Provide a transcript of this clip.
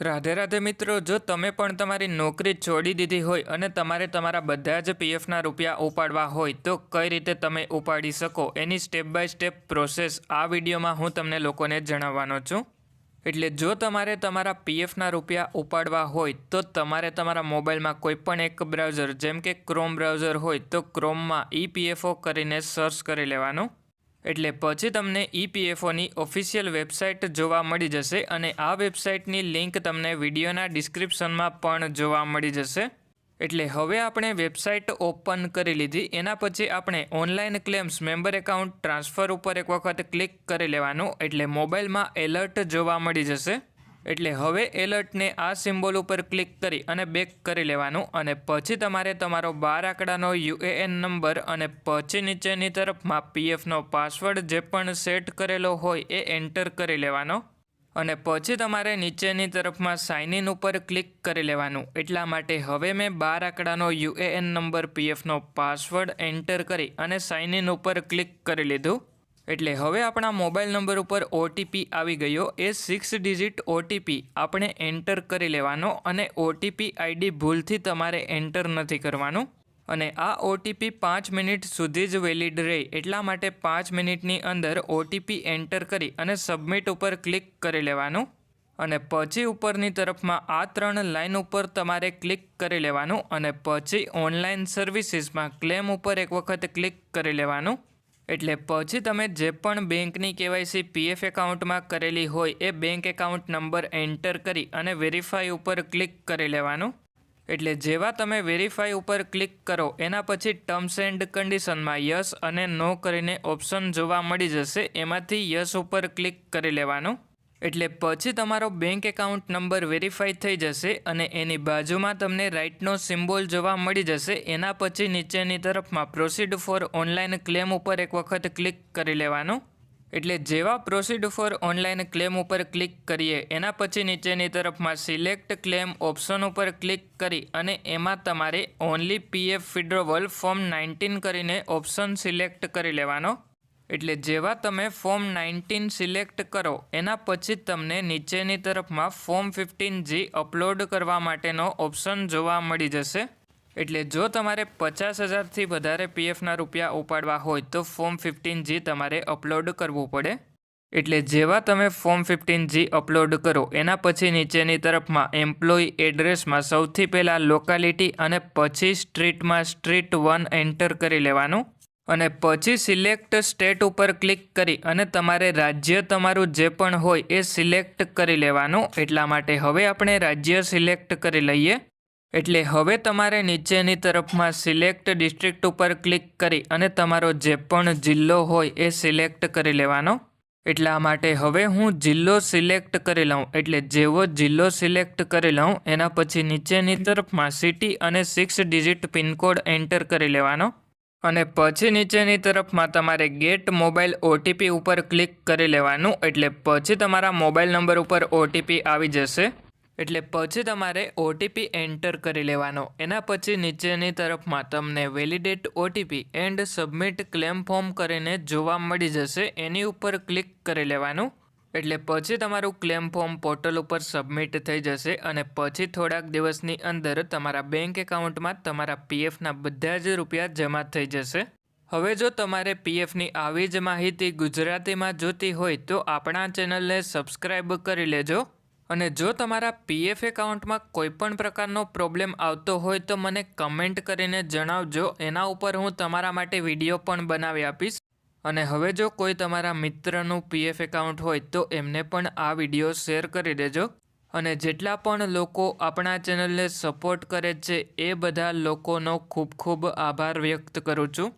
રાધે રાધે મિત્રો, જો તમે પણ તમારી નોકરી છોડી દીધી હોય અને તમારે તમારા બધા જ પીએફના રૂપિયા ઉપાડવા હોય, તો કઈ રીતે તમે ઉપાડી શકો? એની સ્ટેપ બાય સ્ટેપ પ્રોસેસ આ વિડીયોમાં હું તમને લોકોને જણાવવાનો છું. એટલે જો તમારે તમારા પીએફના રૂપિયા ઉપાડવા હોય, તો તમારે તમારા મોબાઈલમાં કોઈ પણ એક બ્રાઉઝર, જેમ કે ક્રોમ બ્રાઉઝર હોય, તો ક્રોમમાં ઈપીએફઓ કરીને સર્ચ કરી લેવાનું. એટલે પછી તમને ઈપીએફઓની ઓફિશિયલ વેબસાઇટ જોવા મળી જશે અને આ વેબસાઇટની લિંક તમને વિડીયોના ડિસ્ક્રિપ્શનમાં પણ જોવા મળી જશે. એટલે હવે આપણે વેબસાઇટ ઓપન કરી લીધી. એના પછી આપણે online claims, member account, transfer ઉપર એક વખત ક્લિક કરી લેવાનું. એટલે મોબાઈલમાં એલર્ટ જોવા મળી જશે. એટલે હવે એલર્ટને આ સિમ્બોલ ઉપર ક્લિક કરી અને બેક કરી લેવાનું અને પછી તમારે તમારો બાર આંકડાનો યુએએન નંબર અને પછી નીચેની તરફમાં પીએફનો પાસવર્ડ જે પણ સેટ કરેલો હોય એ એન્ટર કરી લેવાનો અને પછી તમારે નીચેની તરફમાં સાઇન ઇન ઉપર ક્લિક કરી લેવાનું. એટલા માટે હવે મેં બાર આંકડાનો યુએએન નંબર, પીએફનો પાસવર્ડ એન્ટર કરી અને સાઇન ઇન ઉપર ક્લિક કરી લીધું. એટલે હવે આપણા મોબાઈલ નંબર ઉપર ઓટીપી આવી ગયો. એ સિક્સ ડિજિટ ઓટીપી આપણે એન્ટર કરી લેવાનો અને ઓટીપી આઈડી ભૂલથી તમારે એન્ટર નથી કરવાનું. અને આ ઓટીપી પાંચ મિનિટ સુધી જ વેલિડ રહે એટલા માટે પાંચ મિનિટની અંદર ઓટીપી એન્ટર કરી અને સબમિટ ઉપર ક્લિક કરી લેવાનું. અને પછી ઉપરની તરફમાં આ ત્રણ લાઇન ઉપર તમારે ક્લિક કરી લેવાનું અને પછી ઓનલાઈન સર્વિસીસમાં ક્લેમ ઉપર એક વખત ક્લિક કરી લેવાનું. એટલે પછી તમે જે પણ બેંકની કેવાયસી પીએફ એકાઉન્ટમાં કરેલી હોય એ બેંક એકાઉન્ટ નંબર એન્ટર કરી અને વેરીફાઈ ઉપર ક્લિક કરી લેવાનું. એટલે જેવા તમે વેરીફાઈ ઉપર ક્લિક કરો, એના પછી ટર્મ્સ એન્ડ કન્ડિશનમાં યસ અને નો કરીને ઓપ્શન જોવા મળી જશે, એમાંથી યસ ઉપર ક્લિક કરી લેવાનું. એટલે પછી તમારો બેંક એકાઉન્ટ નંબર વેરીફાઈ થઈ જશે અને એની બાજુમાં તમને રાઇટનો સિમ્બોલ જોવા મળી જશે. એના પછી નીચેની તરફમાં પ્રોસીડ ફોર ઓનલાઈન ક્લેમ ઉપર એક વખત ક્લિક કરી લેવાનું. એટલે જેવા પ્રોસીડ ફોર ઓનલાઈન ક્લેમ ઉપર ક્લિક કરીએ, એના પછી નીચેની તરફમાં સિલેક્ટ ક્લેમ ઓપ્શન ઉપર ક્લિક કરી અને એમાં તમારે only PF withdrawal form nineteen કરીને ઓપ્શન સિલેક્ટ કરી લેવાનો. એટલે જેવા તમે ફોર્મ નાઇન્ટીન સિલેક્ટ કરો, એના પછી તમને નીચેની તરફમાં ફોર્મ ફિફ્ટીન જી અપલોડ કરવા માટેનો ઓપ્શન જોવા મળી જશે. એટલે જો તમારે પચાસ હજારથી વધારે પીએફના રૂપિયા ઉપાડવા હોય, તો ફોર્મ ફિફ્ટીન જી તમારે અપલોડ કરવું પડે. એટલે જેવા તમે ફોર્મ ફિફ્ટીન જી અપલોડ કરો, એના પછી નીચેની તરફમાં એમ્પ્લોય એડ્રેસમાં સૌથી પહેલાં લોકાલિટી અને પછી સ્ટ્રીટમાં સ્ટ્રીટ વન એન્ટર કરી લેવાનું. અને પછી સિલેક્ટ સ્ટેટ ઉપર ક્લિક કરી અને તમારે રાજ્ય તમારું જે પણ હોય એ સિલેક્ટ કરી લેવાનું. એટલા માટે હવે આપણે રાજ્ય સિલેક્ટ કરી લઈએ. એટલે હવે તમારે નીચેની તરફમાં સિલેક્ટ ડિસ્ટ્રિક્ટ ઉપર ક્લિક કરી અને તમારો જે પણ જિલ્લો હોય એ સિલેક્ટ કરી લેવાનો. એટલા માટે હવે હું જિલ્લો સિલેક્ટ કરી લઉં. એટલે જેવો જિલ્લો સિલેક્ટ કરી લઉં, એના પછી નીચેની તરફમાં સિટી અને six digit pin code enter કરી લેવાનો. અને પછી નીચેની તરફમાં તમારે ગેટ મોબાઈલ ઓટીપી ઉપર ક્લિક કરી લેવાનું. એટલે પછી તમારા મોબાઈલ નંબર ઉપર ઓટીપી આવી જશે. એટલે પછી તમારે ઓટીપી એન્ટર કરી લેવાનો. એના પછી નીચેની તરફમાં તમને validate OTP and submit claim form કરીને જોવા મળી જશે. એની ઉપર ક્લિક કરી લેવાનું. એટલે પછી તમારું ક્લેમ ફોર્મ પોર્ટલ ઉપર સબમિટ થઈ જશે અને પછી થોડાક દિવસની અંદર તમારા બેંક એકાઉન્ટમાં તમારા પીએફના બધા જ રૂપિયા જમા થઈ જશે. હવે જો તમારે પીએફની આવી જ માહિતી ગુજરાતીમાં જોતી હોય તો આપણા ચેનલને સબસ્ક્રાઈબ કરી લેજો. અને જો તમારા પીએફ એકાઉન્ટમાં કોઈપણ પ્રકારનો પ્રોબ્લેમ આવતો હોય તો મને કમેન્ટ કરીને જણાવજો. એના ઉપર હું તમારા માટે વીડિયો પણ બનાવી આપીશ. અને હવે જો કોઈ તમારા મિત્રનું પીએફ એકાઉન્ટ હોય તો એમને પણ આ વીડિયો શેર કરી દેજો. અને જેટલા પણ લોકો આપણા ચેનલને સપોર્ટ કરે છે, એ બધા લોકોનો ખૂબ ખૂબ આભાર વ્યક્ત કરું છું.